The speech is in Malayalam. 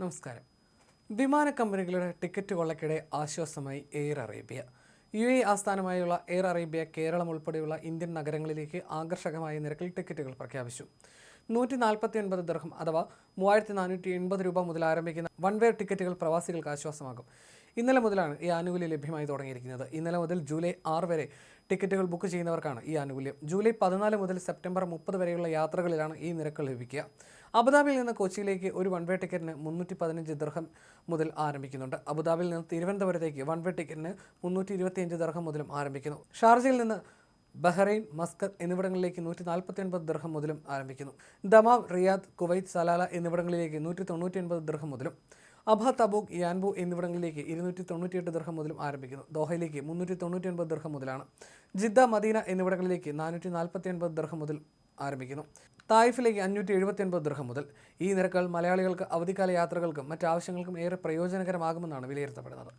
നമസ്കാരം. വിമാന കമ്പനികളുടെ ടിക്കറ്റ് കൊള്ളക്കിടെ ആശ്വാസമായി എയർ അറേബ്യ. യു എ ആസ്ഥാനമായുള്ള എയർ അറേബ്യ കേരളം ഉൾപ്പെടെയുള്ള ഇന്ത്യൻ നഗരങ്ങളിലേക്ക് ആകർഷകമായ നിരക്കിൽ ടിക്കറ്റുകൾ പ്രഖ്യാപിച്ചു. നൂറ്റി നാൽപ്പത്തി ഒൻപത് ദർഹം അഥവാ മൂവായിരത്തി നാനൂറ്റി എൺപത് രൂപ മുതൽ ആരംഭിക്കുന്ന വൺ വേ ടിക്കറ്റുകൾ പ്രവാസികൾക്ക് ആശ്വാസമാകും. ഇന്നലെ മുതലാണ് ഈ ആനുകൂല്യം ലഭ്യമായി തുടങ്ങിയിരിക്കുന്നത്. ഇന്നലെ മുതൽ ജൂലൈ ആറ് വരെ ടിക്കറ്റുകൾ ബുക്ക് ചെയ്യുന്നവർക്കാണ് ഈ ആനുകൂല്യം. ജൂലൈ പതിനാല് മുതൽ സെപ്റ്റംബർ മുപ്പത് വരെയുള്ള യാത്രകളിലാണ് ഈ നിരക്ക് ലഭിക്കുക. അബുദാബിയിൽ നിന്ന് കൊച്ചിയിലേക്ക് ഒരു വൺ വേ ടിക്കറ്റിന് മുന്നൂറ്റി പതിനഞ്ച് ദർഹം മുതൽ ആരംഭിക്കുന്നുണ്ട്. അബുദാബിയിൽ നിന്ന് തിരുവനന്തപുരത്തേക്ക് വൺ വേ ടിക്കറ്റിന് മുന്നൂറ്റി ഇരുപത്തിയഞ്ച് ദർഹം മുതലും ആരംഭിക്കുന്നു. ഷാർജയിൽ നിന്ന് ബഹ്റൈൻ മസ്കത്ത് എന്നിവിടങ്ങളിലേക്ക് നൂറ്റി നാൽപ്പത്തി ഒൻപത് ദർഹം മുതലും ആരംഭിക്കുന്നു. ദമാം റിയാദ് കുവൈത്ത് സലാല എന്നിവിടങ്ങളിലേക്ക് നൂറ്റി തൊണ്ണൂറ്റി ഒൻപത് ദർഹം മുതലും അബ തബൂക്ക് യാൻബു എന്നിവിടങ്ങളിലേക്ക് ഇരുന്നൂറ്റി തൊണ്ണൂറ്റിയെട്ട് ദർഹം മുതലും ആരംഭിക്കുന്നു. ദോഹയിലേക്ക് മുന്നൂറ്റി തൊണ്ണൂറ്റി ഒൻപത് ദർഹം മുതലാണ്. ജിദ്ദ മദീന എന്നിവിടങ്ങളിലേക്ക് നാനൂറ്റി നാൽപ്പത്തി ഒൻപത് ദർഹം മുതൽ ആരംഭിക്കുന്നു. തായിഫിലേക്ക് അഞ്ഞൂറ്റി എഴുപത്തി ഒൻപത് ദർഹം മുതൽ. ഈ നിരക്കുകൾ മലയാളികൾക്ക് അവധിക്കാല യാത്രകൾക്കും മറ്റ് ആവശ്യങ്ങൾക്കും ഏറെ പ്രയോജനകരമാകുമെന്നാണ് വിലയിരുത്തപ്പെടുന്നത്.